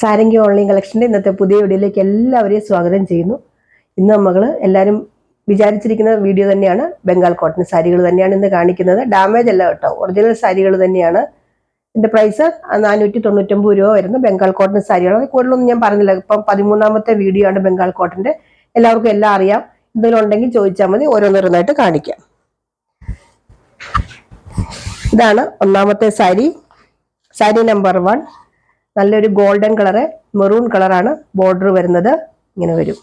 Sarangi online കളക്ഷന്റെ ഇന്നത്തെ പുതിയ വീഡിയോയിലേക്ക് എല്ലാവരെയും സ്വാഗതം ചെയ്യുന്നു. ഇന്ന് നമ്മൾ എല്ലാവരും വിചാരിച്ചിരിക്കുന്ന വീഡിയോ തന്നെയാണ്. ബംഗാൾ കോട്ടൺ സാരികൾ തന്നെയാണ് ഇന്ന് കാണിക്കുന്നത്. ഡാമേജ് അല്ല കേട്ടോ. ഒറിജിനൽ സാരികൾ തന്നെയാണ്. ഇതിന്റെ പ്രൈസ് നാനൂറ്റി തൊണ്ണൂറ്റൊമ്പത് രൂപ വരുന്ന. ബംഗാൾ കോട്ടൺ സാരികളാണ് കൂടുതലൊന്നും ഞാൻ പറഞ്ഞില്ല. ഇപ്പം പതിമൂന്നാമത്തെ വീഡിയോ ആണ് ബംഗാൾ കോട്ടന്റെ. എല്ലാവർക്കും എല്ലാം അറിയാം. എന്തെങ്കിലും ഉണ്ടെങ്കിൽ ചോദിച്ചാൽ മതി. ഓരോന്നോരോന്നായിട്ട് കാണിക്കാം. ഇതാണ് ഒന്നാമത്തെ സാരി. സാരി നമ്പർ വൺ നല്ലൊരു ഗോൾഡൻ കളറ് മെറൂൺ കളറാണ് ബോർഡർ വരുന്നത്. ഇങ്ങനെ വരും.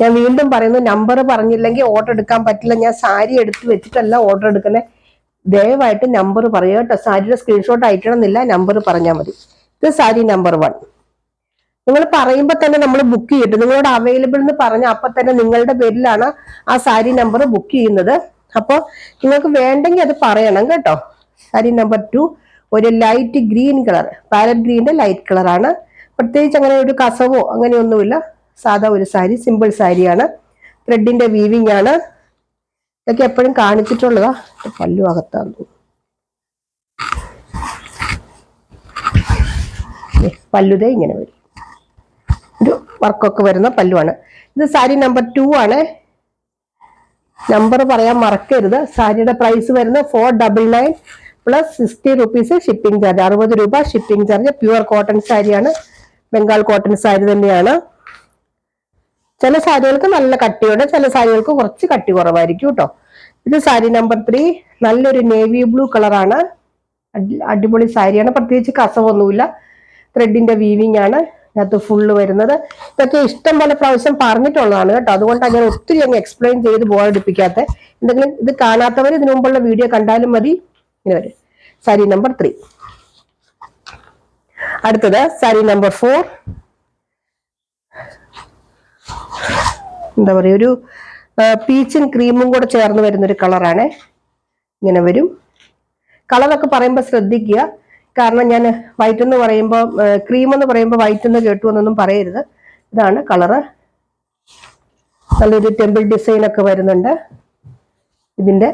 ഞാൻ വീണ്ടും പറയുന്നു നമ്പർ പറഞ്ഞില്ലെങ്കിൽ ഓർഡർ എടുക്കാൻ പറ്റില്ല. ഞാൻ സാരി എടുത്ത് വെച്ചിട്ടല്ല ഓർഡർ എടുക്കുന്നത് ദയവായിട്ട് നമ്പർ പറയുക കേട്ടോ. സാരിയുടെ സ്ക്രീൻഷോട്ട് അയക്കണമെന്നില്ല നമ്പർ പറഞ്ഞാൽ മതി. ഇത് സാരി നമ്പർ വൺ. നിങ്ങൾ പറയുമ്പോൾ തന്നെ നമ്മൾ ബുക്ക് ചെയ്തിട്ട് നിങ്ങളോട് അവൈലബിൾ എന്ന് പറഞ്ഞ അപ്പൊ തന്നെ നിങ്ങളുടെ പേരിലാണ് ആ സാരി നമ്പർ ബുക്ക് ചെയ്യുന്നത്. അപ്പോൾ നിങ്ങൾക്ക് വേണ്ടെങ്കിൽ അത് പറയണം കേട്ടോ. സാരി നമ്പർ ടു ഒരു ലൈറ്റ് ഗ്രീൻ കളർ പാരറ്റ് ഗ്രീന്റെ ലൈറ്റ് കളറാണ് പ്രത്യേകിച്ച് അങ്ങനെ ഒരു കസവോ അങ്ങനെയൊന്നുമില്ല. സാധാ ഒരു സാരി സിമ്പിൾ സാരിയാണ്. ത്രെഡിന്റെ വീവിംഗ് ആണ്. ഇതൊക്കെ എപ്പോഴും കാണിച്ചിട്ടുള്ളതാ. പല്ലു അകത്താന്ന് പല്ലുതേ ഇങ്ങനെ വരും. ഒരു വർക്കൊക്കെ വരുന്ന പല്ലുവാണ്. ഇത് സാരി നമ്പർ ടു ആണ്. നമ്പർ പറയാൻ മറക്കരുത്. സാരിയുടെ പ്രൈസ് വരുന്നത് four double nine plus sixty rupees shipping charge അറുപത് രൂപ ഷിപ്പിംഗ് ചാർജ് പ്യുവർ കോട്ടൺ സാരിയാണ് ബംഗാൾ കോട്ടൺ സാരി തന്നെയാണ്. ചില സാരികൾക്ക് നല്ല കട്ടിയുണ്ട് ചില സാരികൾക്ക് കുറച്ച് കട്ടി കുറവായിരിക്കും കേട്ടോ. ഇത് സാരി നമ്പർ ത്രീ നല്ലൊരു നേവി ബ്ലൂ കളറാണ് അടിപൊളി സാരിയാണ് പ്രത്യേകിച്ച് കസവൊന്നുമില്ല. ത്രെഡിന്റെ വീവിംഗ് ആണ്. ഇതിനകത്ത് ഫുള്ള് വരുന്നത്. ഇതൊക്കെ ഇഷ്ടം പോലെ പ്രാവശ്യം പറഞ്ഞിട്ടുള്ളതാണ് കേട്ടോ. അതുകൊണ്ട് അങ്ങനെ ഒത്തിരി അങ്ങ് എക്സ്പ്ലെയിൻ ചെയ്ത് ബോറടിപ്പിക്കാത്ത എന്തെങ്കിലും ഇത് കാണാത്തവർ ഇതിനു മുമ്പുള്ള വീഡിയോ കണ്ടാലും മതി. ഇങ്ങനെ വരും. സാരി നമ്പർ ത്രീ അടുത്തത് സാരി നമ്പർ ഫോർ എന്താ പറയുക ഒരു പീച്ചും ക്രീമും കൂടെ ചേർന്ന് വരുന്ന ഒരു കളറാണ് ഇങ്ങനെ വരും. കളറൊക്കെ പറയുമ്പോൾ ശ്രദ്ധിക്കുക. കാരണം ഞാൻ വൈറ്റ് എന്ന് പറയുമ്പോൾ ക്രീം എന്ന് പറയുമ്പോൾ വൈറ്റ് എന്ന് കേട്ടു എന്നൊന്നും പറയരുത്. ഇതാണ് കളറ് നല്ലൊരു ടെമ്പിൾ ഡിസൈൻ ഒക്കെ വരുന്നുണ്ട്. ഇതിന്റെ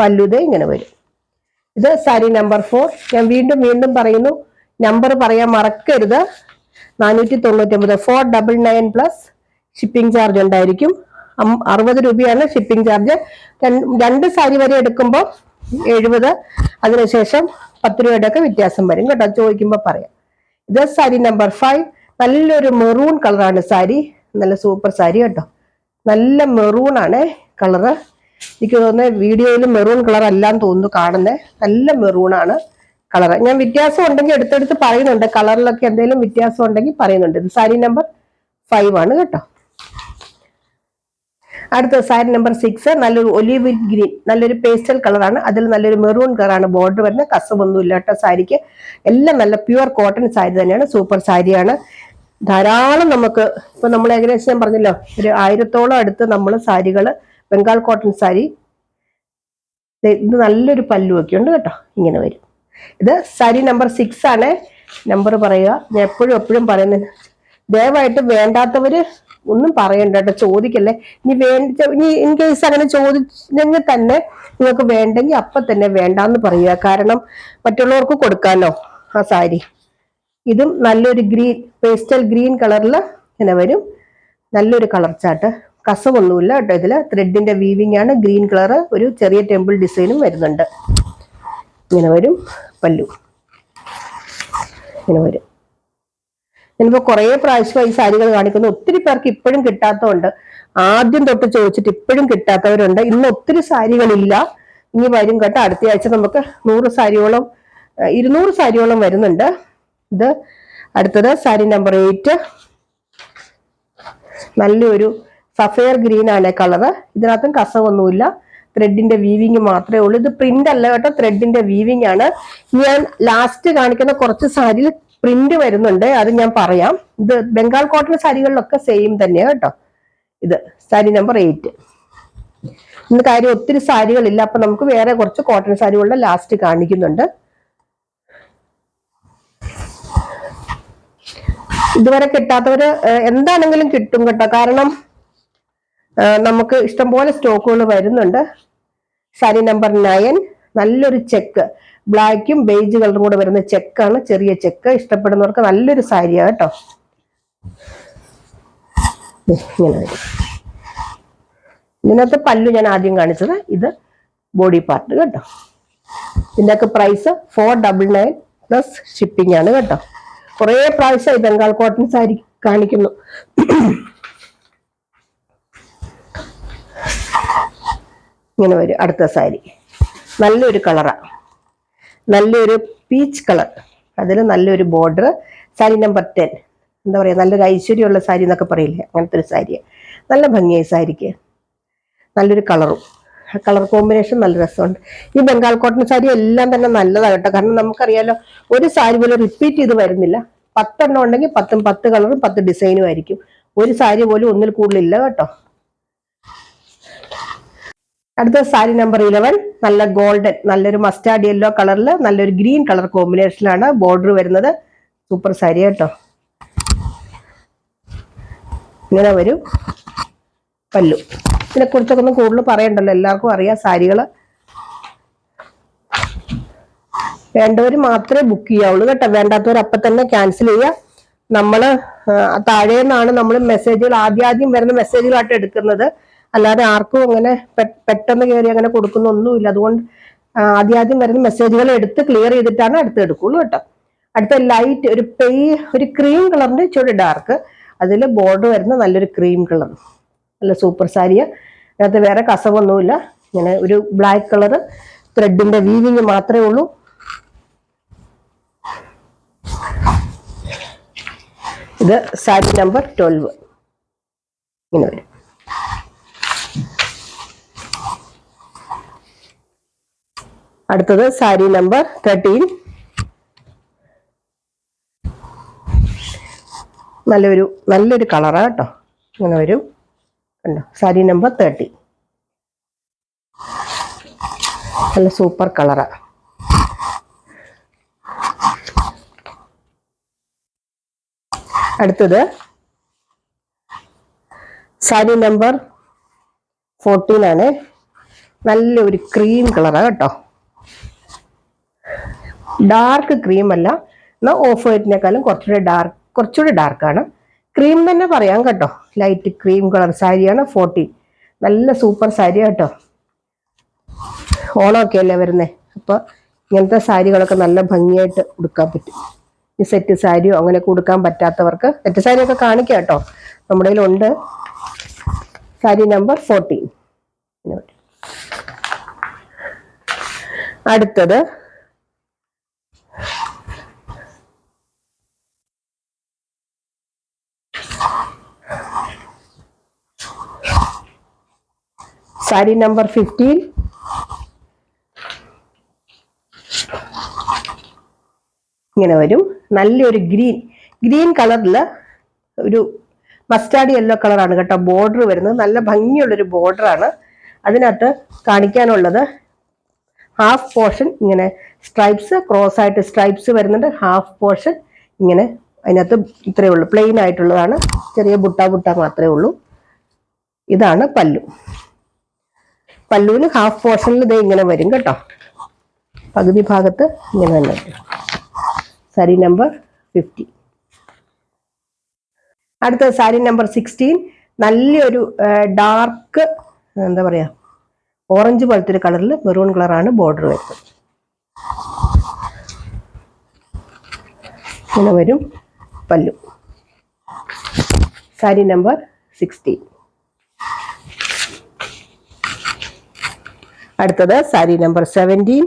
പല്ലുത ഇങ്ങനെ വരും. ഇത് സാരി നമ്പർ ഫോർ ഞാൻ വീണ്ടും വീണ്ടും പറയുന്നു. നമ്പർ പറയാൻ മറക്കരുത്. നാനൂറ്റി തൊണ്ണൂറ്റൊമ്പത് four double nine plus shipping charge ഉണ്ടായിരിക്കും അറുപത് രൂപയാണ് ഷിപ്പിംഗ് ചാർജ് രണ്ട് സാരി വരെ എടുക്കുമ്പോൾ എഴുപത്. അതിനുശേഷം പത്ത് രൂപയുടെ ഒക്കെ വ്യത്യാസം വരും കേട്ടോ. ചോദിക്കുമ്പോൾ പറയാം. ഇത് സാരി നമ്പർ ഫൈവ് നല്ലൊരു മെറൂൺ കളറാണ് സാരി. നല്ല സൂപ്പർ സാരി കേട്ടോ. നല്ല മെറൂൺ ആണ് കളറ് എനിക്ക് തോന്നുന്നത് വീഡിയോയിൽ മെറൂൺ കളർ അല്ലാന്ന് തോന്നുന്നു കാണുന്നത് നല്ല മെറൂൺ ആണ് കളർ ഞാൻ വ്യത്യാസം ഉണ്ടെങ്കിൽ എടുത്തെടുത്ത് പറയുന്നുണ്ട്. കളറിലൊക്കെ എന്തെങ്കിലും വ്യത്യാസം ഉണ്ടെങ്കിൽ പറയുന്നുണ്ട്. ഇത് സാരി നമ്പർ ഫൈവ് ആണ് കേട്ടോ. അടുത്ത സാരി നമ്പർ സിക്സ് നല്ലൊരു ഒലിവ് ഗ്രീൻ. നല്ലൊരു പേസ്റ്റൽ കളറാണ് അതിൽ നല്ലൊരു മെറൂൺ കളറാണ് ബോർഡർ വരുന്നത് കസവൊന്നും കേട്ടോ സാരിക്ക്. എല്ലാം നല്ല പ്യുവർ കോട്ടൺ സാരി തന്നെയാണ്. സൂപ്പർ സാരിയാണ്. ധാരാളം നമുക്ക് ഇപ്പൊ നമ്മൾ ഏകദേശം ഞാൻ പറഞ്ഞല്ലോ ഒരു ആയിരത്തോളം അടുത്ത് നമ്മൾ സാരികൾ ബംഗാൾ കോട്ടൺ സാരി. ഇത് നല്ലൊരു പല്ലുവൊക്കെ ഉണ്ട് കേട്ടോ. ഇങ്ങനെ വരും. ഇത് സാരി നമ്പർ സിക്സ് ആണ്. നമ്പർ പറയുക. ഞാൻ എപ്പോഴും എപ്പോഴും പറയുന്നത്. ദയവായിട്ട് വേണ്ടാത്തവര് ഒന്നും പറയണ്ട കേട്ടോ. ചോദിക്കല്ലേ. ഇനി വേണ്ട ഇനി ഇൻ കേസ് അങ്ങനെ ചോദിച്ചെങ്കിൽ തന്നെ നിങ്ങൾക്ക് വേണ്ടെങ്കിൽ അപ്പൊ തന്നെ വേണ്ടാന്ന് പറയുക. കാരണം മറ്റുള്ളവർക്ക് കൊടുക്കാനോ ആ സാരി. ഇതും നല്ലൊരു ഗ്രീൻ പേസ്റ്റൽ ഗ്രീൻ കളറിൽ ഇങ്ങനെ വരും. നല്ലൊരു കളർ ചാട്ട് കസവൊന്നുമില്ല കേട്ടോ. ഇതിൽ ത്രെഡിന്റെ വീവിംഗ് ആണ്. ഗ്രീൻ കളർ ഒരു ചെറിയ ടെമ്പിൾ ഡിസൈനും വരുന്നുണ്ട്. ഇങ്ങനെ വരും പല്ലു. ഇങ്ങനെ വരും. ഞാനിപ്പോൾ കുറേ പ്രാവശ്യമായി സാരികൾ കാണിക്കുന്നു. ഒത്തിരി പേർക്ക് ഇപ്പോഴും കിട്ടാത്തതുണ്ട്. ആദ്യം തൊട്ട് ചോദിച്ചിട്ട് ഇപ്പോഴും കിട്ടാത്തവരുണ്ട്. ഇന്ന് ഒത്തിരി സാരികളില്ല. ഇനി വരും കേട്ടോ. അടുത്ത ആഴ്ച നമുക്ക് നൂറ് സാരിയോളം ഇരുന്നൂറ് സാരിയോളം വരുന്നുണ്ട്. ഇത് അടുത്തത് സാരി നമ്പർ എയ്റ്റ് നല്ലൊരു സഫയർ ഗ്രീൻ ആണ് കളർ ഇതിനകത്തും കസവൊന്നുമില്ല. ത്രെഡിന്റെ വീവിങ് മാത്രമേ ഉള്ളൂ. ഇത് പ്രിന്റ് അല്ല കേട്ടോ. ത്രെഡിന്റെ വീവിങ് ആണ്. ഞാൻ ലാസ്റ്റ് കാണിക്കുന്ന കുറച്ച് സാരിയിൽ പ്രിന്റ് വരുന്നുണ്ട്. അത് ഞാൻ പറയാം. ഇത് ബംഗാൾ കോട്ടൺ സാരികളിലൊക്കെ സെയിം തന്നെയാണ് കേട്ടോ. ഇത് സാരി നമ്പർ എയ്റ്റ് ഇന്ന് കാര്യം ഒത്തിരി സാരികളില്ല. അപ്പൊ നമുക്ക് വേറെ കുറച്ച് കോട്ടൺ സാരികളുടെ ലാസ്റ്റ് കാണിക്കുന്നുണ്ട്. ഇതുവരെ കിട്ടാത്തവര് എന്താണെങ്കിലും കിട്ടും കേട്ടോ. കാരണം നമുക്ക് ഇഷ്ടംപോലെ സ്റ്റോക്കുകൾ വരുന്നുണ്ട്. സാരി നമ്പർ നയൻ നല്ലൊരു ചെക്ക്. ബ്ലാക്കും ബേജ് കളറും കൂടെ വരുന്ന ചെക്കാണ് ചെറിയ ചെക്ക്. ഇഷ്ടപ്പെടുന്നവർക്ക് നല്ലൊരു സാരിയാണ് കേട്ടോ. ഇങ്ങനെ ഇതിനകത്ത് പല്ലു ഞാൻ ആദ്യം കാണിച്ചത്. ഇത് ബോഡി പാർട്ട് കേട്ടോ. ഇതിന്റെയൊക്കെ price four double nine plus shipping ആണ് കേട്ടോ. കുറേ പ്രാവശ്യമായി ബംഗാൾ കോട്ടൺ സാരി കാണിക്കുന്നു. ഇങ്ങനെ വരും അടുത്ത സാരി. നല്ലൊരു കളറാണ് നല്ലൊരു പീച്ച് കളർ അതിൽ നല്ലൊരു ബോർഡർ സാരി നമ്പർ ടെൻ എന്താ പറയുക നല്ലൊരു ഐശ്വര്യമുള്ള സാരി എന്നൊക്കെ പറയില്ലേ? അങ്ങനത്തെ ഒരു സാരിയാണ് നല്ല ഭംഗിയായി സാരിക്ക്. നല്ലൊരു കളറും. കളർ കോമ്പിനേഷൻ നല്ല രസമുണ്ട്. ഈ ബംഗാൾ കോട്ടൺ സാരി എല്ലാം തന്നെ നല്ലതാണ് കേട്ടോ. കാരണം നമുക്കറിയാലോ ഒരു സാരി പോലും റിപ്പീറ്റ് ചെയ്ത് വരുന്നില്ല. പത്തെണ്ണം ഉണ്ടെങ്കിൽ പത്തും പത്ത് കളറും പത്ത് ഡിസൈനും ആയിരിക്കും. ഒരു സാരി പോലും ഒന്നിൽ കൂടുതലില്ല കേട്ടോ. അടുത്ത സാരി നമ്പർ ഇലവൻ നല്ല ഗോൾഡൻ നല്ലൊരു മസ്റ്റാർഡ് യെല്ലോ കളറിൽ നല്ലൊരു ഗ്രീൻ കളർ കോമ്പിനേഷനിലാണ് ബോർഡർ വരുന്നത്. സൂപ്പർ സാരി കേട്ടോ ഇങ്ങനെ വരും. പല്ലു. ഇതിനെ കുറിച്ചൊക്കെ ഒന്നും കൂടുതൽ പറയണ്ടല്ലോ. എല്ലാവർക്കും അറിയാം സാരികൾ വേണ്ടവർ മാത്രമേ ബുക്ക് ചെയ്യാവുള്ളൂ കേട്ടോ. വേണ്ടാത്തവർ അപ്പം തന്നെ ക്യാൻസൽ ചെയ്യുക നമ്മൾ താഴെ നിന്നാണ് നമ്മൾ മെസ്സേജുകൾ ആദ്യാദ്യം വരുന്ന മെസ്സേജുകളായിട്ട് എടുക്കുന്നത്. അല്ലാതെ ആർക്കും അങ്ങനെ പെട്ടെന്ന് കയറി അങ്ങനെ കൊടുക്കുന്നൊന്നുമില്ല. അതുകൊണ്ട് ആദ്യ ആദ്യാദ്യം വരുന്ന മെസ്സേജുകൾ എടുത്ത് ക്ലിയർ ചെയ്തിട്ടാണ് അടുത്ത് എടുക്കുള്ളൂ കേട്ടോ. അടുത്ത ലൈറ്റ് ഒരു പെയ് ഒരു ക്രീം കളറിന്റെ ചുവട് ഡാർക്ക് അതിൽ ബോർഡർ വരുന്ന നല്ലൊരു ക്രീം കളർ നല്ല സൂപ്പർ സാരിയ. അതിനകത്ത് വേറെ കസവൊന്നുമില്ല. ഇങ്ങനെ ഒരു ബ്ലാക്ക് കളർ ത്രെഡിന്റെ വീവിങ് മാത്രമേ ഉള്ളൂ. ഇത് സാരി നമ്പർ ട്വൽവ് ഇങ്ങനെ വരും. അടുത്തത് സാരി നമ്പർ തേർട്ടീൻ. നല്ലൊരു നല്ലൊരു കളറാണ് കേട്ടോ. ഇങ്ങനെ വരും. കണ്ടോ? സാരി നമ്പർ തേർട്ടി നല്ല സൂപ്പർ കളറാണ് അടുത്തത് സാരി നമ്പർ ഫോർട്ടീൻ ആണ്. നല്ലൊരു ക്രീം കളറാണ് കേട്ടോ. ഡാർക്ക് ക്രീം അല്ല. എന്നാൽ ഓഫ് വൈറ്റിനേക്കാളും കുറച്ചുകൂടെ ഡാർക്ക് കുറച്ചുകൂടെ ഡാർക്കാണ് ക്രീം തന്നെ പറയാം കേട്ടോ. ലൈറ്റ് ക്രീം കളർ സാരിയാണ് ഫോർട്ടി നല്ല സൂപ്പർ സാരി കേട്ടോ. ഓണമൊക്കെ അല്ലേ വരുന്നേ? അപ്പോൾ ഇങ്ങനത്തെ സാരികളൊക്കെ നല്ല ഭംഗിയായിട്ട് ഉടുക്കാൻ പറ്റും. ഈ സെറ്റ് സാരിയോ അങ്ങനെയൊക്കെ കൊടുക്കാൻ പറ്റാത്തവർക്ക് സെറ്റ് സാരിയൊക്കെ കാണിക്കാം കേട്ടോ. നമ്മുടെ കയ്യിലുണ്ട്. സാരി നമ്പർ ഫോർട്ടീൻ അടുത്തത് സാരി നമ്പർ ഫിഫ്റ്റീൻ. ഇങ്ങനെ വരും. നല്ലൊരു ഗ്രീൻ ഗ്രീൻ കളറിൽ ഒരു മസ്റ്റാർഡ് യെല്ലോ കളറാണ് കേട്ടോ ബോർഡർ വരുന്നത്. നല്ല ഭംഗിയുള്ളൊരു ബോർഡറാണ്. അതിനകത്ത് കാണിക്കാനുള്ളത് ഹാഫ് പോർഷൻ ഇങ്ങനെ സ്ട്രൈപ്സ് ക്രോസ് ആയിട്ട് സ്ട്രൈപ്സ് വരുന്നുണ്ട്. ഹാഫ് പോർഷൻ ഇങ്ങനെ അതിനകത്ത് ഇത്രയേ ഉള്ളൂ. പ്ലെയിൻ ആയിട്ടുള്ളതാണ്. ചെറിയ ബുട്ട ബുട്ട മാത്രമേ ഉള്ളൂ. ഇതാണ് പല്ലു. പല്ലുവിന് ഹാഫ് പോർഷനിൽ ഇത് ഇങ്ങനെ വരും കേട്ടോ. പകുതി ഭാഗത്ത് ഇങ്ങനെ തന്നെ. സാരി നമ്പർ ഫിഫ്റ്റി അടുത്ത സാരി നമ്പർ സിക്സ്റ്റീൻ നല്ലൊരു ഡാർക്ക് എന്താ പറയാ ഓറഞ്ച് പോലത്തെ ഒരു കളറിൽ മെറൂൺ കളറാണ് ബോർഡർ വരുന്നത്. ഇങ്ങനെ വരും പല്ലു. സാരി നമ്പർ സിക്സ്റ്റീൻ അടുത്തത് സാരി നമ്പർ സെവന്റീൻ.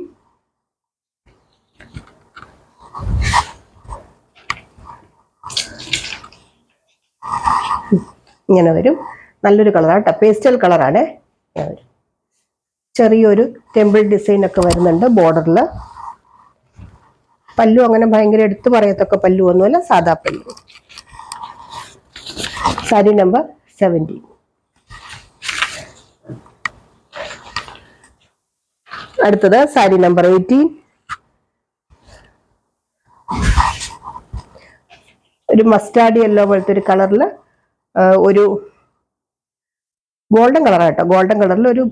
ഇങ്ങനെ വരും. നല്ലൊരു കളറാണ് കേട്ടോ. പേസ്റ്റൽ കളറാണ്. ചെറിയൊരു ടെമ്പിൾ ഡിസൈൻ ഒക്കെ വരുന്നുണ്ട് ബോർഡറിൽ പല്ലു അങ്ങനെ ഭയങ്കര എടുത്തു പറയത്തൊക്കെ പല്ലു ഒന്നുമല്ല സാധാ പല്ലു. Sari number seventeen. അടുത്തത് സാരി നമ്പർ എയ്റ്റീൻ. ഒരു മസ്റ്റാർഡ് യെല്ലോ പോലത്തെ ഒരു കളറിൽ ഒരു ഗോൾഡൻ കളർ കേട്ടോ. ഗോൾഡൻ കളറിൽ ഒരു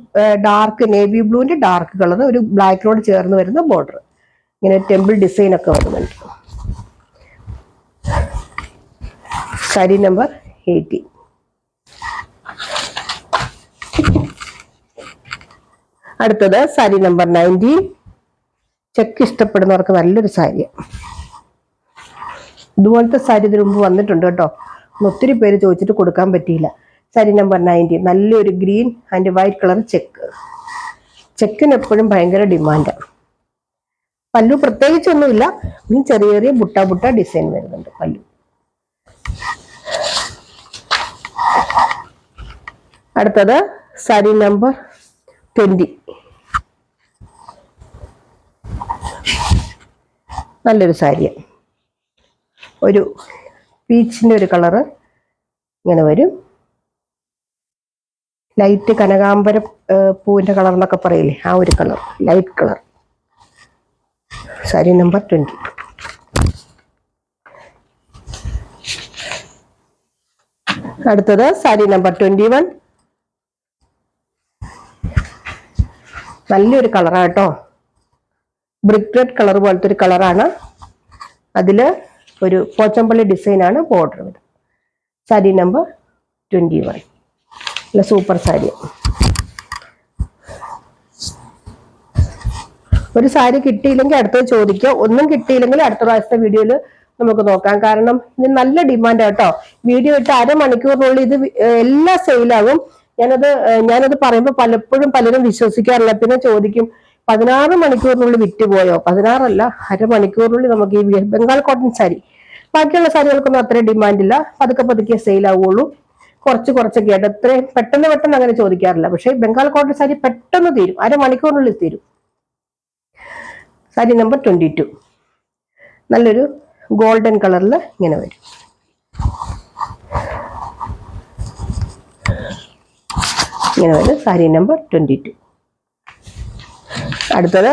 ഡാർക്ക് നേവി ബ്ലൂവിന്റെ ഡാർക്ക് കളർ ഒരു ബ്ലാക്കിനോട് ചേർന്ന് വരുന്ന ബോർഡർ. ഇങ്ങനെ ടെമ്പിൾ ഡിസൈൻ ഒക്കെ വരുന്നുണ്ട്. സാരി നമ്പർ എയ്റ്റി അടുത്തത് സാരി നമ്പർ നയന്റീൻ ചെക്ക് ഇഷ്ടപ്പെടുന്നവർക്ക് നല്ലൊരു സാരി ഇതുപോലത്തെ സാരി ഇതിനു മുമ്പ് വന്നിട്ടുണ്ട് കേട്ടോ. ഒത്തിരി പേര് ചോദിച്ചിട്ട് കൊടുക്കാൻ പറ്റിയില്ല. സാരി നമ്പർ നയന്റി നല്ലൊരു green and white colour check. ചെക്കിന് എപ്പോഴും ഭയങ്കര ഡിമാൻഡാണ് പല്ലു പ്രത്യേകിച്ചൊന്നുമില്ല. മീൻ ചെറിയ ചെറിയ ബുട്ട ബുട്ട ഡിസൈൻ വരുന്നുണ്ട് പല്ലു. അടുത്തത് സാരി നമ്പർ ട്വന്റി നല്ലൊരു സാരിയാണ് ഒരു പീച്ചിന്റെ ഒരു കളറ് ഇങ്ങനെ വരും. ലൈറ്റ് കനകാംബര പൂവിന്റെ കളർ എന്നൊക്കെ പറയില്ലേ ആ ഒരു colour light colour. Sari number twenty അടുത്തത് സാരി നമ്പർ ട്വന്റി വൺ നല്ലൊരു കളറാണ് കേട്ടോ. ബ്രിക്ക് റെഡ് കളർ പോലത്തെ ഒരു കളറാണ് അതിൽ ഒരു പോച്ചമ്പള്ളി ഡിസൈനാണ് ബോർഡർ വരുന്നത് സാരി നമ്പർ ട്വന്റി വൺ നല്ല സൂപ്പർ സാരി ഒരു സാരി കിട്ടിയില്ലെങ്കിൽ അടുത്തത് ചോദിക്കുക. ഒന്നും കിട്ടിയില്ലെങ്കിൽ അടുത്ത പ്രാവശ്യത്തെ വീഡിയോയിൽ നമുക്ക് നോക്കാം. കാരണം ഇത് നല്ല ഡിമാൻഡ് കേട്ടോ. വീഡിയോ ഇട്ട് അരമണിക്കൂറിനുള്ളിൽ ഇത് എല്ലാ സെയിലാകും ഞാനത് ഞാനത് പറയുമ്പോൾ പലപ്പോഴും പലരും വിശ്വസിക്കാറില്ല. പിന്നെ ചോദിക്കും പതിനാറ് മണിക്കൂറിനുള്ളിൽ വിറ്റുപോയോ പതിനാറല്ല അരമണിക്കൂറിനുള്ളിൽ നമുക്ക് ഈ ബംഗാൾ കോട്ടൺ സാരി. ബാക്കിയുള്ള സാരികൾക്കൊന്നും അത്രയും ഡിമാൻഡ് ഇല്ല. പതുക്കെ പതുക്കെ സെയിൽ ആവുള്ളൂ കുറച്ച് കുറച്ചൊക്കെ ആയിട്ട്. അത്രയും പെട്ടെന്ന് പെട്ടെന്ന് അങ്ങനെ ചോദിക്കാറില്ല. പക്ഷേ ബംഗാൾ കോട്ടൺ സാരി പെട്ടെന്ന് തീരും. അരമണിക്കൂറിനുള്ളിൽ തീരും. സാരി നമ്പർ ട്വന്റി ടു നല്ലൊരു ഗോൾഡൻ കളറിൽ ഇങ്ങനെ വരും. ഇങ്ങനെ വരും. സാരി നമ്പർ ട്വന്റി ടു അടുത്തത്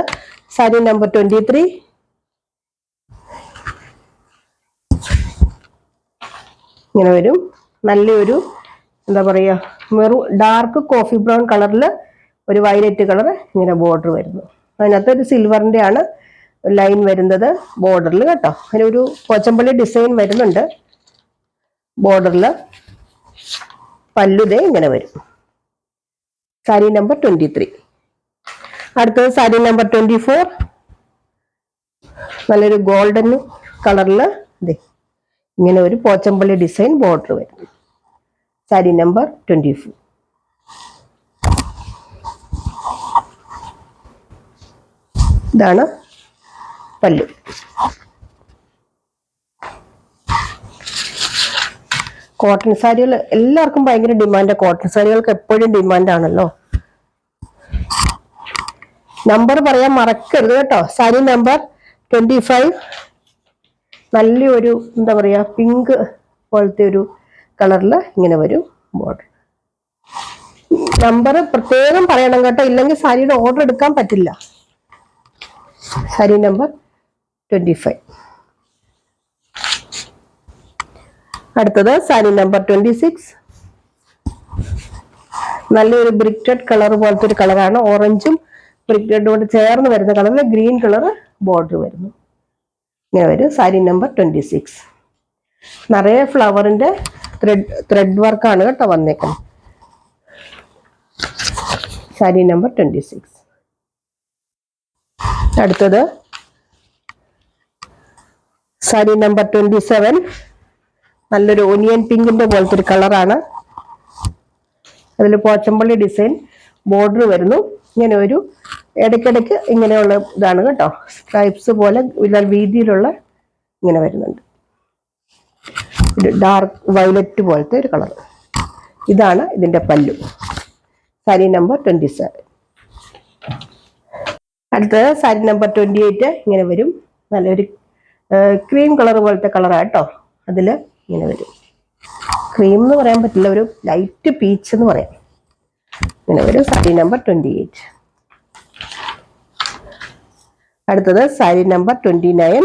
സാരി നമ്പർ ട്വന്റി ത്രീ ഇങ്ങനെ വരും. നല്ലൊരു എന്താ പറയുക വെറും ഡാർക്ക് കോഫി ബ്രൗൺ കളറിൽ ഒരു വയലറ്റ് കളർ ഇങ്ങനെ ബോർഡർ വരുന്നു. അതിനകത്ത് ഒരു സിൽവറിന്റെ ആണ് ലൈൻ വരുന്നത് ബോർഡറിൽ കേട്ടോ. അതിനൊരു പോച്ചമ്പള്ളി ഡിസൈൻ വരുന്നുണ്ട് ബോർഡറിൽ പല്ലുതേ ഇങ്ങനെ വരും. സാരി നമ്പർ ട്വന്റി ത്രീ അടുത്തത് സാരി നമ്പർ ട്വന്റി ഫോർ നല്ലൊരു ഗോൾഡൻ കളറിൽ ഇതേ ഇങ്ങനെ ഒരു പോച്ചമ്പള്ളി ഡിസൈൻ ബോർഡർ വരും. സാരി നമ്പർ ട്വന്റി ഫോർ ഇതാണ് പല്ലു. കോട്ടൺ സാരികൾ എല്ലാവർക്കും ഭയങ്കര ഡിമാൻഡാണ് കോട്ടൺ സാരികൾക്ക് എപ്പോഴും ഡിമാൻഡ് ആണല്ലോ. നമ്പർ പറയാൻ മറക്കരുത് കേട്ടോ. സാരി നമ്പർ ട്വന്റി ഫൈവ് നല്ലൊരു എന്താ പറയാ പിങ്ക് പോലത്തെ ഒരു കളറിൽ ഇങ്ങനെ വരും ബോർഡർ നമ്പർ പ്രത്യേകം പറയണം കേട്ടോ. ഇല്ലെങ്കിൽ സാരിയുടെ ഓർഡർ എടുക്കാൻ പറ്റില്ല. സാരി നമ്പർ ട്വന്റി ഫൈവ് അടുത്തത് സാരി നമ്പർ ട്വന്റി സിക്സ് നല്ലൊരു ബ്രിക്റ്റഡ് കളർ പോലത്തെ ഒരു കളറാണ് ഓറഞ്ചും ബ്രിക്ക് റെഡും കൂടെ ചേർന്ന് വരുന്ന കളറിൽ ഗ്രീൻ കളർ ബോർഡർ വരുന്നു. ഇങ്ങനെ വരും. സാരി നമ്പർ ട്വന്റി സിക്സ് നിറയെ ഫ്ലവറിന്റെ ത്രെഡ് ത്രെഡ് വർക്കാണ് കേട്ടോ വന്നേക്കുന്നത്. സാരി നമ്പർ ട്വന്റി സിക്സ് അടുത്തത്. സാരി നമ്പർ ട്വന്റി സെവൻ നല്ലൊരു ഓനിയൻ പിങ്കിന്റെ പോലത്തെ ഒരു കളറാണ് അതിൽ പോച്ചമ്പള്ളി ഡിസൈൻ ബോർഡർ വരുന്നു. ഇങ്ങനെ ഒരു ഇടയ്ക്കിടയ്ക്ക് ഇങ്ങനെയുള്ള ഇതാണ് കേട്ടോ. സ്ട്രൈപ്സ് പോലെ വീതിയിലുള്ള ഇങ്ങനെ വരുന്നുണ്ട്. ഒരു ഡാർക്ക് വയലറ്റ് പോലത്തെ ഒരു കളർ ഇതാണ് ഇതിന്റെ പല്ലു. സാരി നമ്പർ ട്വന്റി സെവൻ അടുത്തത് സാരി നമ്പർ ട്വന്റി എയ്റ്റ് ഇങ്ങനെ വരും. നല്ലൊരു ക്രീം കളർ പോലത്തെ കളറാണ് കേട്ടോ. അതിൽ ഇങ്ങനെ വരും. ക്രീം എന്ന് പറയാൻ പറ്റില്ല. ഒരു ലൈറ്റ് പീച്ച് എന്ന് പറയാം. ഇങ്ങനെ വരും സാരി നമ്പർ ട്വന്റി എയ്റ്റ് അടുത്തത് സാരി നമ്പർ ട്വന്റി നയൻ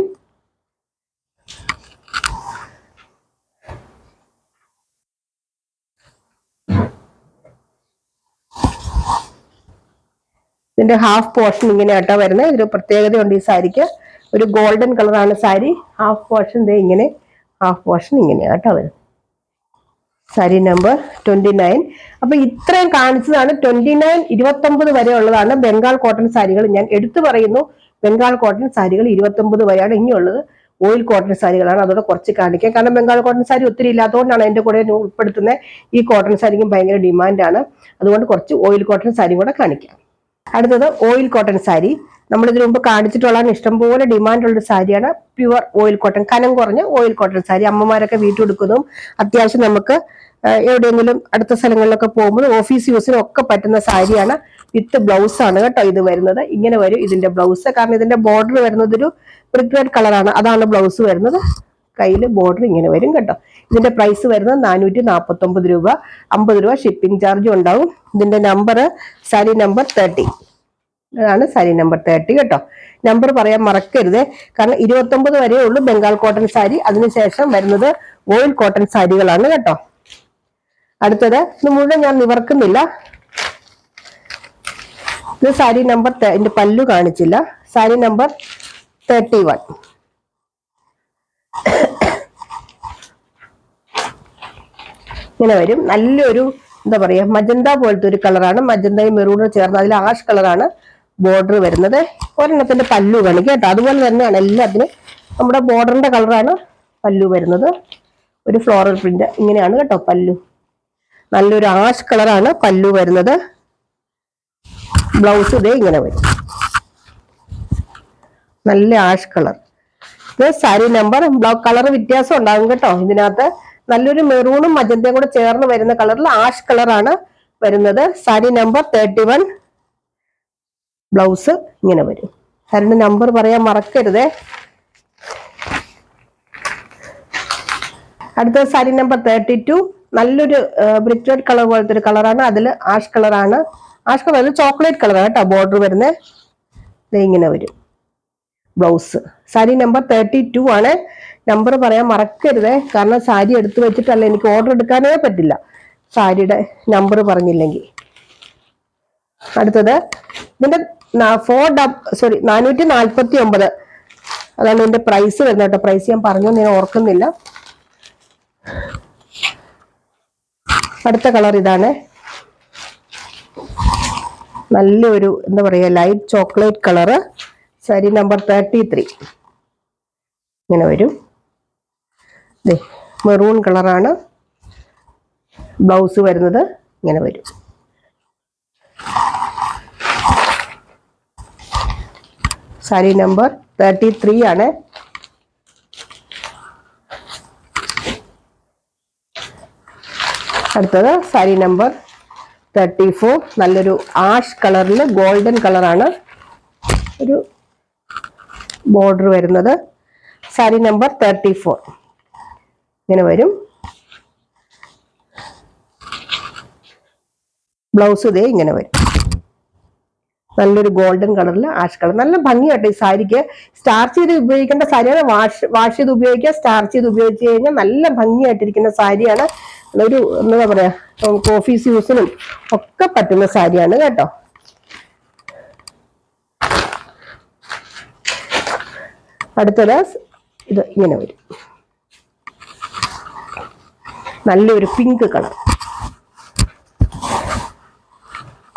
ഇതിന്റെ ഹാഫ് പോർഷൻ ഇങ്ങനെ ആട്ടോ വരുന്നത്. ഇതൊരു പ്രത്യേകതയുണ്ട് ഈ സാരിക്ക്. ഒരു ഗോൾഡൻ കളറാണ് സാരി ഹാഫ് പോർഷൻ ഇതേ ഇങ്ങനെ ഹാഫ് പോർഷൻ ഇങ്ങനെയാട്ടോ വരുന്നത്. സാരി നമ്പർ ട്വന്റി നയൻ അപ്പൊ ഇത്രയും കാണിച്ചതാണ്. ട്വന്റി നയൻ ഇരുപത്തൊമ്പത് വരെ ഉള്ളതാണ് ബംഗാൾ കോട്ടൺ സാരികൾ. ഞാൻ എടുത്തു പറയുന്നു ബംഗാൾ കോട്ടൺ സാരികൾ ഇരുപത്തൊമ്പത് വരെയാണ് ഇനിയുള്ളത്. ഓയിൽ കോട്ടൺ സാരികളാണ് അതോടെ കുറച്ച് കാണിക്കാം കാരണം ബംഗാൾ കോട്ടൺ സാരി ഒത്തിരി ഇല്ലാത്തതുകൊണ്ടാണ് എന്റെ കൂടെ ഉൾപ്പെടുത്തുന്നത്. ഈ കോട്ടൺ സാരിക്കും ഭയങ്കര ഡിമാൻഡാണ് അതുകൊണ്ട് കുറച്ച് ഓയിൽ കോട്ടൺ സാരി കൂടെ കാണിക്കാം. അടുത്തത് ഓയിൽ കോട്ടൺ സാരി. നമ്മൾ ഇതിനു മുമ്പ് കാണിച്ചിട്ടുള്ള ഇഷ്ടംപോലെ ഡിമാൻഡ് ഉള്ള സാരിയാണ്. പ്യുവർ ഓയിൽ കോട്ടൺ കനം കുറഞ്ഞ ഓയിൽ കോട്ടൺ സാരി. അമ്മമാരൊക്കെ വീട്ടിൽ എടുക്കുന്നതും അത്യാവശ്യം നമുക്ക് എവിടെയെങ്കിലും അടുത്ത സ്ഥലങ്ങളിലൊക്കെ പോകുമ്പോൾ ഓഫീസ് യൂസിനും ഒക്കെ പറ്റുന്ന സാരിയാണ്. വിത്ത് ബ്ലൗസ് ആണ് കേട്ടോ ഇത് വരുന്നത്. ഇങ്ങനെ വരും ഇതിന്റെ ബ്ലൗസ് കാരണം ഇതിന്റെ ബോർഡർ വരുന്നത് ഒരു ബ്രിക്ക് കളറാണ് അതാണ് ബ്ലൗസ് വരുന്നത്. കയ്യിൽ ബോർഡർ ഇങ്ങനെ വരും കേട്ടോ. ഇതിന്റെ പ്രൈസ് വരുന്നത് നാനൂറ്റി നാൽപ്പത്തി ഒമ്പത് രൂപ. അമ്പത് രൂപ ഷിപ്പിംഗ് ചാർജും ഉണ്ടാവും. ഇതിന്റെ നമ്പർ സാരി നമ്പർ തേർട്ടി അതാണ് സാരി നമ്പർ തേർട്ടി കേട്ടോ. നമ്പർ പറയാൻ മറക്കരുത്. കാരണം ഇരുപത്തൊമ്പത് വരെ ഉള്ളൂ ബംഗാൾ കോട്ടൺ സാരി. അതിനുശേഷം വരുന്നത് ഓയിൽ കോട്ടൺ സാരികളാണ് കേട്ടോ. അടുത്തത് ഇത് മുഴുവൻ ഞാൻ നിവർക്കുന്നില്ല. ഇത് സാരി നമ്പർ എന്റെ പല്ലു കാണിച്ചില്ല. സാരി നമ്പർ തേർട്ടി വൺ ഇങ്ങനെ വരും. നല്ലൊരു എന്താ പറയാ മജന്ത പോലത്തെ ഒരു കളറാണ് മജന്തയും മെറൂണും ചേർന്ന് അതിൽ ആഷ് കളറാണ് ബോർഡർ വരുന്നത് ഒരെണ്ണത്തിന്റെ പല്ലു കാണിക്കും കേട്ടോ? അതുപോലെ തന്നെയാണ് എല്ലാത്തിനും നമ്മുടെ ബോർഡറിന്റെ കളറാണ് പല്ലു വരുന്നത്. ഒരു ഫ്ലോറൽ പ്രിന്റ് ഇങ്ങനെയാണ് കേട്ടോ പല്ലു. നല്ലൊരു ആഷ് കളറാണ് പല്ലു വരുന്നത്. ബ്ലൗസ് ഇതേ ഇങ്ങനെ വരും. നല്ല ആഷ് കളർ ഇത് സാരി നമ്പർ ബ്ലൗ കളർ വ്യത്യാസം ഉണ്ടാകും കേട്ടോ. ഇതിനകത്ത് നല്ലൊരു മെറൂണും മജന്തയും കൂടെ ചേർന്ന് വരുന്ന കളറിൽ ആഷ് കളറാണ് വരുന്നത്. സാരി നമ്പർ തേർട്ടി ബ്ലൗസ് ഇങ്ങനെ വരും. സാരിന്റെ നമ്പർ പറയാൻ മറക്കരുതേ. അടുത്ത സാരി നമ്പർ തേർട്ടി ടു നല്ലൊരു ബ്രിക്ക് റെഡ് കളർ പോലത്തെ ഒരു കളറാണ് അതിൽ ആഷ് കളറാണ് ആഷ് കളർ ചോക്ലേറ്റ് കളറാണ് കേട്ടോ ബോർഡർ വരുന്നത് ഇങ്ങനെ വരും. Blouse. Sari number thirty two ആണ്. നമ്പർ പറയാൻ മറക്കരുതേ. കാരണം സാരി എടുത്തു വെച്ചിട്ടല്ല എനിക്ക് ഓർഡർ എടുക്കാനേ പറ്റില്ല. സാരിയുടെ നമ്പർ പറഞ്ഞില്ലെങ്കിൽ. അടുത്തത് ഇതിന്റെ ഫോർ ഡബ് സോറി നാനൂറ്റി നാൽപ്പത്തി ഒമ്പത് അതാണ് ഇതിന്റെ പ്രൈസ് വരുന്നത് കേട്ടോ. പ്രൈസ് ഞാൻ പറഞ്ഞു ഞാൻ ഓർക്കുന്നില്ല. അടുത്ത കളർ ഇതാണ്. നല്ലൊരു എന്താ പറയുക light chocolate colour sari number thirty three ഇങ്ങനെ വരും. മെറൂൺ കളറാണ് ബ്ലൗസ് വരുന്നത് ഇങ്ങനെ വരും. സാരി നമ്പർ തേർട്ടി ത്രീ ആണ്. അടുത്തത് സാരി നമ്പർ തേർട്ടി ഫോർ നല്ലൊരു ആഷ് കളറിൽ ഗോൾഡൻ കളറാണ് ഒരു ബോർഡർ വരുന്നത്. സാരി നമ്പർ തേർട്ടി ഫോർ ഇങ്ങനെ വരും. ബ്ലൗസ് ഇതേ ഇങ്ങനെ വരും. നല്ലൊരു ഗോൾഡൻ കളറിൽ ആഷ് കളർ നല്ല ഭംഗിയാട്ടോ ഈ സാരിക്ക്. സ്റ്റാർച്ച് ചെയ്ത് ഉപയോഗിക്കേണ്ട സാരിയാണ്. വാഷ് വാഷ് ചെയ്ത് ഉപയോഗിക്കുക. സ്റ്റാർച്ച് ചെയ്ത് ഉപയോഗിച്ച് കഴിഞ്ഞാൽ നല്ല ഭംഗിയായിട്ടിരിക്കുന്ന സാരിയാണ്. ഒരു എന്താ പറയാ നമുക്ക് ഓഫീസ് യൂസിനും ഒക്കെ പറ്റുന്ന സാരിയാണ് കേട്ടോ. അടുത്തത് ഇത് ഇങ്ങനെ വരും. നല്ലൊരു പിങ്ക് കളർ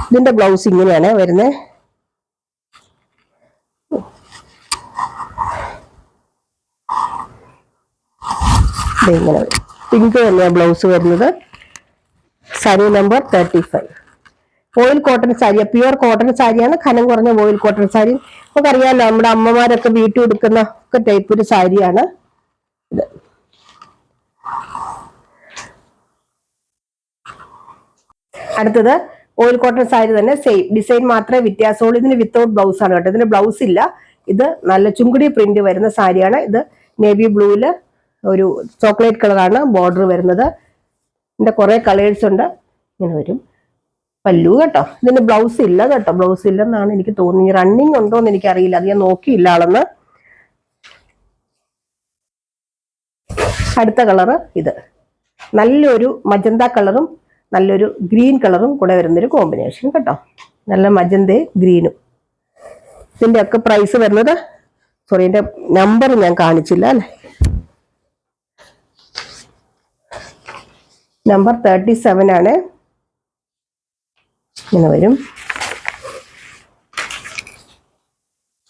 ഇതിന്റെ ബ്ലൗസ് ഇങ്ങനെയാണ് വരുന്നത് ഇങ്ങനെ വരും. പിങ്ക് തന്നെയാണ് ബ്ലൗസ് വരുന്നത്. Sari number thirty five oil cotton sari pure cotton സാരിയാണ് ഖനം കുറഞ്ഞ ഓയിൽ കോട്ടൺ സാരി നമുക്കറിയാമല്ലോ നമ്മുടെ അമ്മമാരൊക്കെ വീട്ടിൽ എടുക്കുന്ന ഒക്കെ ടൈപ്പ് ഒരു സാരിയാണ് ഇത്. അടുത്തത് ഓയിൽ കോട്ടൺ സാരി തന്നെ സെയിം ഡിസൈൻ മാത്രമേ വ്യത്യാസമുള്ളൂ. ഇതിന് വിത്തൗട്ട് ബ്ലൗസ് ആണ് കേട്ടോ. ഇതിന് ബ്ലൗസ് ഇല്ല. ഇത് നല്ല ചുങ്കുടി പ്രിന്റ് വരുന്ന സാരിയാണ് ഇത് നേവി ബ്ലൂവിൽ ഒരു ചോക്ലേറ്റ് കളറാണ് ബോർഡർ വരുന്നത്. ഇതിന്റെ കുറേ കളേഴ്സ് ഉണ്ട്. ഇങ്ങനെ വരും. പല്ലു കേട്ടോ. ഇതിന് ബ്ലൗസ് ഇല്ല കേട്ടോ. ബ്ലൗസ് ഇല്ലെന്നാണ് എനിക്ക് തോന്നുന്നത്. റണ്ണിങ് ഉണ്ടോ എന്ന് എനിക്കറിയില്ല. അത് ഞാൻ നോക്കിയില്ല ആളെന്ന്. അടുത്ത കളറ് ഇത്. നല്ലൊരു മജന്ത കളറും നല്ലൊരു ഗ്രീൻ കളറും കൂടെ വരുന്നൊരു കോമ്പിനേഷൻ കേട്ടോ. നല്ല മജന്തയും ഗ്രീനും. ഇതിന്റെ ഒക്കെ പ്രൈസ് വരുന്നത് സോറി എന്റെ നമ്പർ ഞാൻ കാണിച്ചില്ല അല്ലേ? നമ്പർ തേർട്ടി സെവൻ ആണ്. ഇങ്ങനെ വരും.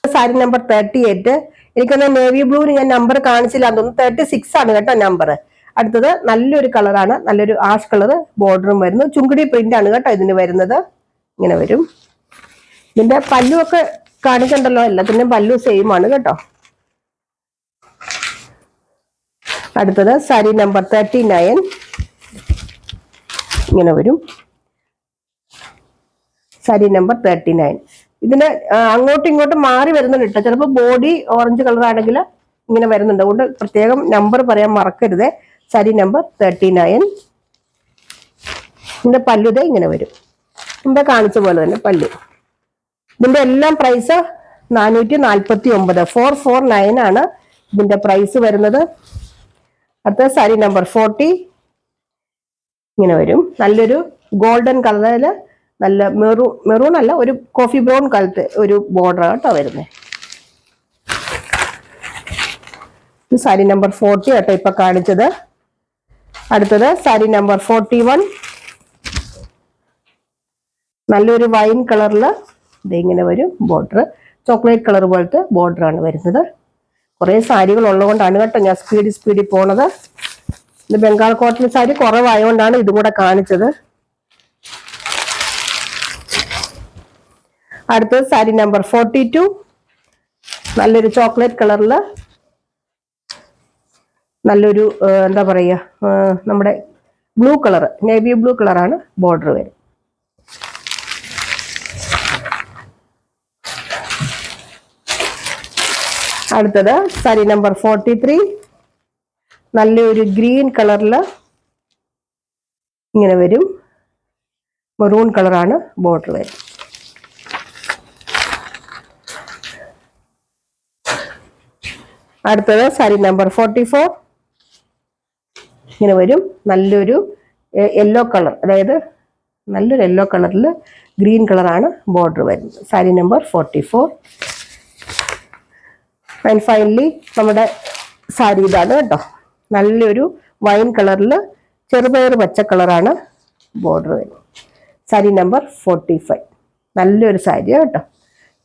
സാരി നമ്പർ തേർട്ടി എയ്റ്റ് എനിക്കൊന്ന് നേവി ബ്ലൂവിന് ഞാൻ നമ്പർ കാണിച്ചില്ല. തോന്നുന്നു തേർട്ടി സിക്സ് ആണ് കേട്ടോ നമ്പർ അടുത്തത് നല്ലൊരു കളറാണ് നല്ലൊരു ആഷ് കളർ ബോർഡറും വരുന്നു. ചുങ്കിടി പ്രിന്റ് ആണ് കേട്ടോ ഇതിന് വരുന്നത്. ഇങ്ങനെ വരും. ഇതിന്റെ പല്ലുമൊക്കെ കാണിക്കണ്ടല്ലോ? എല്ലാത്തിന്റെയും പല്ലു സെയിം ആണ് കേട്ടോ. അടുത്തത് സാരി നമ്പർ തേർട്ടി നയൻ ഇങ്ങനെ വരും. സാരി നമ്പർ തേർട്ടി നയൻ ഇതിന് അങ്ങോട്ടും ഇങ്ങോട്ടും മാറി വരുന്നുണ്ട് കേട്ടോ ചിലപ്പോൾ ബോഡി ഓറഞ്ച് കളർ ആണെങ്കിൽ ഇങ്ങനെ വരുന്നുണ്ട്. അതുകൊണ്ട് പ്രത്യേകം നമ്പർ പറയാൻ മറക്കരുത്. സാരി നമ്പർ തേർട്ടി നയൻ ഇതിന്റെ പല്ലുത ഇങ്ങനെ വരും. മുമ്പേ കാണിച്ച പോലെ തന്നെ പല്ലു. ഇതിന്റെ എല്ലാം പ്രൈസ് നാനൂറ്റി നാൽപ്പത്തി ഒമ്പത് ഫോർ ഫോർ നയൻ ആണ് ഇതിന്റെ പ്രൈസ് വരുന്നത്. അടുത്ത സാരി നമ്പർ ഫോർട്ടി ഇങ്ങനെ വരും. നല്ലൊരു ഗോൾഡൻ കളറിൽ നല്ല മെറൂൺ മെറൂൺ അല്ല ഒരു കോഫി ബ്രൗൺ കളത്ത് ഒരു ബോർഡർ കേട്ടോ വരുന്നത് സാരി നമ്പർ ഫോർട്ടി കേട്ടോ ഇപ്പൊ കാണിച്ചത്. അടുത്തത് സാരി നമ്പർ ഫോർട്ടി വൺ നല്ലൊരു വൈൻ കളറിൽ ഇതിങ്ങനെ വരും ബോർഡർ ചോക്ലേറ്റ് കളർ പോലത്തെ ബോർഡർ ആണ് വരുന്നത്. കുറേ സാരികൾ ഉള്ളതുകൊണ്ടാണ് കേട്ടോ ഞാൻ സ്പീഡിൽ സ്പീഡിൽ പോണത്. ഇത് ബംഗാൾ കോട്ടൺ സാരി കുറവായതുകൊണ്ടാണ് ഇതും കൂടെ കാണിച്ചത്. അടുത്തത് സാരി നമ്പർ ഫോർട്ടി ടു. നല്ലൊരു ചോക്ലേറ്റ് കളറിൽ നല്ലൊരു എന്താ പറയുക നമ്മുടെ ബ്ലൂ കളർ നേവി ബ്ലൂ കളറാണ് ബോർഡർ വരും അടുത്തത് സാരി നമ്പർ ഫോർട്ടി ത്രീ. നല്ലൊരു ഗ്രീൻ കളറിൽ ഇങ്ങനെ വരും. മെറൂൺ കളറാണ് ബോർഡർ വരും അടുത്തത് സാരി നമ്പർ ഫോർട്ടി ഫോർ. ഇങ്ങനെ വരും. നല്ലൊരു യെല്ലോ കളർ. അതായത് നല്ലൊരു യെല്ലോ കളറിൽ ഗ്രീൻ കളറാണ് ബോർഡർ വരുന്നത്. Sari number forty four. And finally നമ്മുടെ സാരി ഇതാണ് കേട്ടോ. നല്ലൊരു വൈൻ കളറിൽ ചെറുപയർ പച്ച കളറാണ് ബോർഡർ വരുന്നത്. സാരി നമ്പർ ഫോർട്ടി ഫൈവ് നല്ലൊരു സാരിയാണ് കേട്ടോ.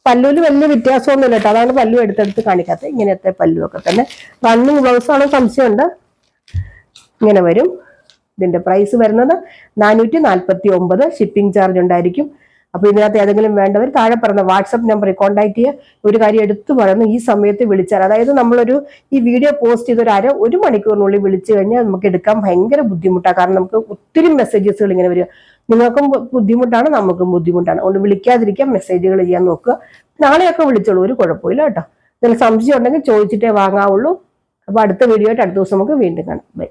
പല്ലുവിൽ വലിയ വ്യത്യാസമൊന്നുമില്ല കേട്ടോ. അതാണ് പല്ലു എടുത്തെടുത്ത് കാണിക്കാത്തത്. ഇങ്ങനത്തെ പല്ലുവൊക്കെ തന്നെ. റണ്ണിങ് ബ്ലൗസാണോ സംശയമുണ്ട്? ഇങ്ങനെ വരും. ഇതിന്റെ പ്രൈസ് വരുന്നത് നാനൂറ്റി ഷിപ്പിംഗ് ചാർജ് ഉണ്ടായിരിക്കും. അപ്പൊ ഇതിനകത്ത് ഏതെങ്കിലും വേണ്ടവർ താഴെ പറഞ്ഞ വാട്സപ്പ് നമ്പറിൽ കോൺടാക്ട് ചെയ്യുക. ഒരു കാര്യം എടുത്തു പറയുന്നു ഈ സമയത്ത് വിളിച്ചാൽ. അതായത് നമ്മളൊരു ഈ വീഡിയോ പോസ്റ്റ് ചെയ്ത ഒരു അര ഒരു മണിക്കൂറിനുള്ളിൽ വിളിച്ചു കഴിഞ്ഞാൽ നമുക്ക് എടുക്കാൻ ഭയങ്കര ബുദ്ധിമുട്ടാണ്. കാരണം നമുക്ക് ഒത്തിരി മെസ്സേജസുകൾ ഇങ്ങനെ വരിക. നിങ്ങൾക്കും ബുദ്ധിമുട്ടാണ് നമുക്കും ബുദ്ധിമുട്ടാണ്. അതുകൊണ്ട് വിളിക്കാതിരിക്കാൻ മെസ്സേജുകൾ ചെയ്യാൻ നോക്കുക. നാളെയൊക്കെ വിളിച്ചോളൂ ഒരു കുഴപ്പമില്ല കേട്ടോ. എന്തെങ്കിലും സംശയം ഉണ്ടെങ്കിൽ ചോദിച്ചിട്ടേ വാങ്ങാവുള്ളൂ. അപ്പൊ അടുത്ത വീഡിയോ ആയിട്ട് അടുത്ത ദിവസം നമുക്ക് വീണ്ടും കാണാം. ബൈ